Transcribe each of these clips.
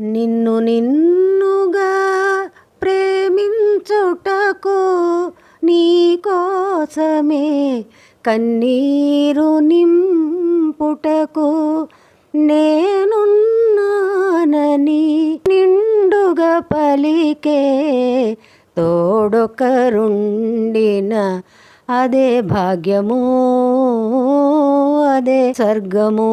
నిన్ను నిన్నుగా ప్రేమించుటకు నీ కోసమే కన్నీరు నింపుటకు నేనున్నానని నిండుగా పలికే తోడొకరుండిన అదే భాగ్యము అదే స్వర్గము.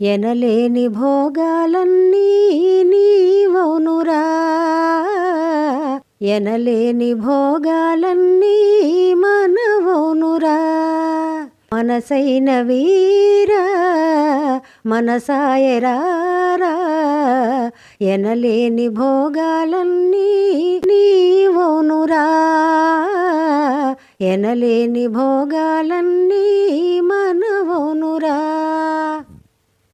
ఎనలేని భోగాలన్నీ నీవౌనురా. ఎనలేని భోగాలన్నీ మనవౌనురా. మనసైన వీరా మనసాయరారా. ఎనలేని భోగాలన్నీ నీవౌనురా. ఎనలేని భోగాలన్నీ మన